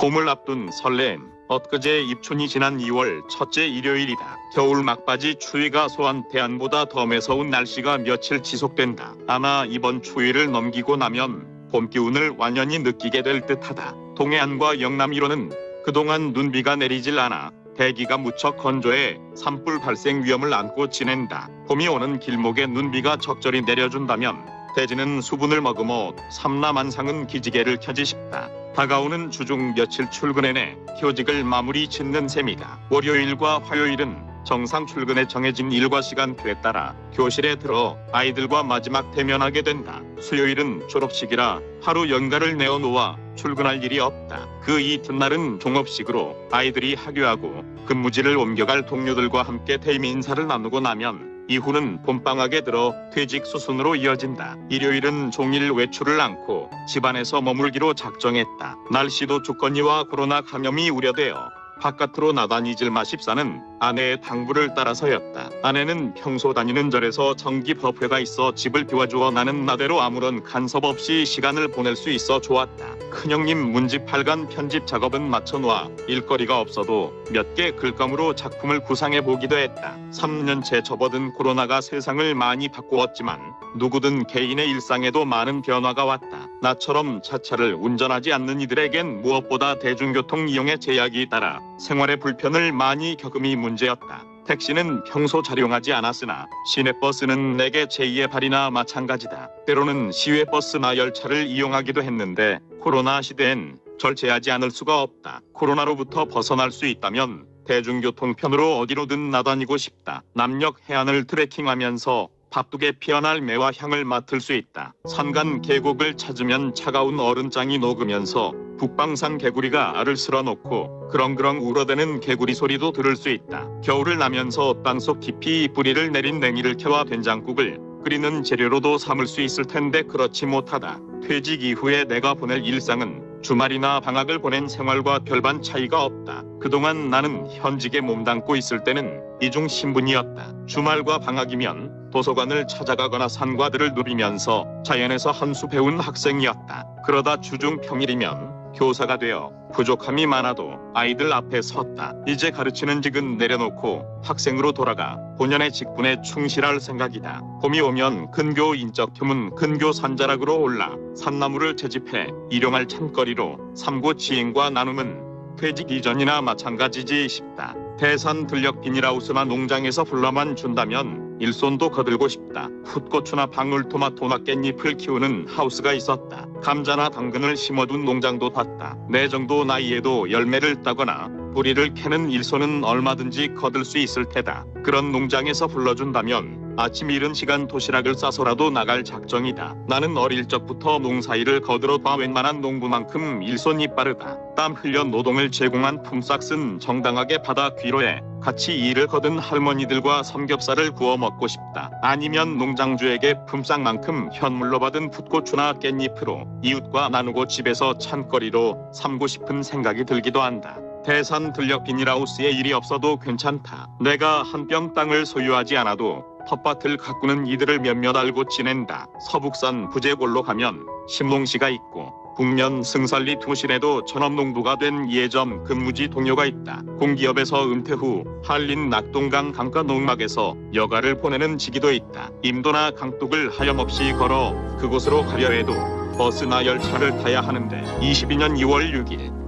봄을 앞둔 설렘. 엊그제 입춘이 지난 2월 첫째 일요일이다. 겨울 막바지 추위가 소한 대안보다 더 매서운 날씨가 며칠 지속된다. 아마 이번 추위를 넘기고 나면 봄 기운을 완연히 느끼게 될 듯하다. 동해안과 영남 이로는 그동안 눈비가 내리질 않아 대기가 무척 건조해 산불 발생 위험을 안고 지낸다. 봄이 오는 길목에 눈비가 적절히 내려준다면 대지는 수분을 머금어 삼라만상은 기지개를 켜지 싶다. 다가오는 주중 며칠 출근해내 교직을 마무리 짓는 셈이다. 월요일과 화요일은 정상 출근에 정해진 일과 시간표에 따라 교실에 들어 아이들과 마지막 대면하게 된다. 수요일은 졸업식이라 하루 연가를 내어놓아 출근할 일이 없다. 그 이튿날은 종업식으로 아이들이 하교하고 근무지를 옮겨갈 동료들과 함께 퇴임 인사를 나누고 나면 이후는 봄방학에 들어 퇴직 수순으로 이어진다. 일요일은 종일 외출을 않고 집안에서 머물기로 작정했다. 날씨도 춥거니와 코로나 감염이 우려되어 바깥으로 나다니질 마 십사는 아내의 당부를 따라서였다. 아내는 평소 다니는 절에서 정기 법회가 있어 집을 비워주어 나는 나대로 아무런 간섭 없이 시간을 보낼 수 있어 좋았다. 큰형님 문집 발간 편집 작업은 마쳐놓아 일거리가 없어도 몇 개 글감으로 작품을 구상해 보기도 했다. 3년째 접어든 코로나가 세상을 많이 바꾸었지만 누구든 개인의 일상에도 많은 변화가 왔다. 나처럼 차차를 운전하지 않는 이들에겐 무엇보다 대중교통 이용의 제약이 따라 생활의 불편을 많이 겪음이 문제였다. 택시는 평소 자룡하지 않았으나 시내버스는 내게 제2의 발이나 마찬가지다. 때로는 시외버스나 열차를 이용하기도 했는데 코로나 시대엔 절제하지 않을 수가 없다. 코로나로부터 벗어날 수 있다면 대중교통편으로 어디로든 나다니고 싶다. 남녘 해안을 트레킹하면서 바쁘게 피어날 매와 향을 맡을 수 있다. 산간 계곡을 찾으면 차가운 얼음장이 녹으면서 북방산 개구리가 알을 쓸어놓고 그렁그렁 울어대는 개구리 소리도 들을 수 있다. 겨울을 나면서 땅속 깊이 뿌리를 내린 냉이를 캐와 된장국을 끓이는 재료로도 삼을 수 있을 텐데 그렇지 못하다. 퇴직 이후에 내가 보낼 일상은 주말이나 방학을 보낸 생활과 별반 차이가 없다. 그동안 나는 현직에 몸담고 있을 때는 이중 신분이었다. 주말과 방학이면 도서관을 찾아가거나 산과들을 누비면서 자연에서 한 수 배운 학생이었다. 그러다 주중 평일이면 교사가 되어 부족함이 많아도 아이들 앞에 섰다. 이제 가르치는 직은 내려놓고 학생으로 돌아가 본연의 직분에 충실할 생각이다. 봄이 오면 근교 인적 드문 근교 산자락으로 올라 산나무를 채집해 일용할 찬거리로 삼고 지인과 나눔은 퇴직 이전이나 마찬가지지 싶다. 대산 들녘 비닐하우스나 농장에서 불러만 준다면 일손도 거들고 싶다. 풋고추나 방울토마토나 깻잎을 키우는 하우스가 있었다. 감자나 당근을 심어둔 농장도 봤다. 내 정도 나이에도 열매를 따거나 뿌리를 캐는 일손은 얼마든지 거들 수 있을 테다. 그런 농장에서 불러준다면 아침 이른 시간 도시락을 싸서라도 나갈 작정이다. 나는 어릴 적부터 농사일을 거들어 봐 웬만한 농부만큼 일손이 빠르다. 땀 흘려 노동을 제공한 품삯은 정당하게 받아 귀로해 같이 일을 거둔 할머니들과 삼겹살을 구워 먹고 싶다. 아니면 농장주에게 품삯만큼 현물로 받은 풋고추나 깻잎으로 이웃과 나누고 집에서 찬거리로 삼고 싶은 생각이 들기도 한다. 대산 들녘 비닐하우스에 일이 없어도 괜찮다. 내가 한 뼘 땅을 소유하지 않아도 텃밭을 가꾸는 이들을 몇몇 알고 지낸다. 서북산 부재골로 가면 신몽시가 있고 북면 승살리 투신에도 전업농부가 된 예점 근무지 동료가 있다. 공기업에서 은퇴 후 한린 낙동강 강가 농막에서 여가를 보내는 지기도 있다. 임도나 강둑을 하염없이 걸어 그곳으로 가려 해도 버스나 열차를 타야 하는데 22년 2월 6일